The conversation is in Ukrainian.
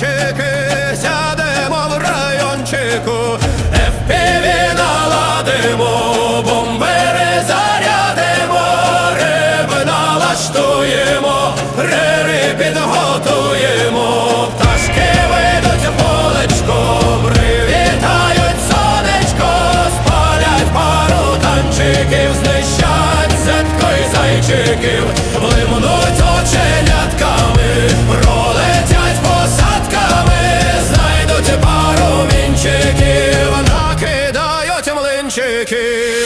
райончики, сядемо в райончику, FPV наладимо, бомбери зарядимо, риб, налаштуємо, рири підготуємо, пташки вийдуть полечком, привітають сонечко, спалять пару танчиків, знищать зетко й зайчиків, лимону. King.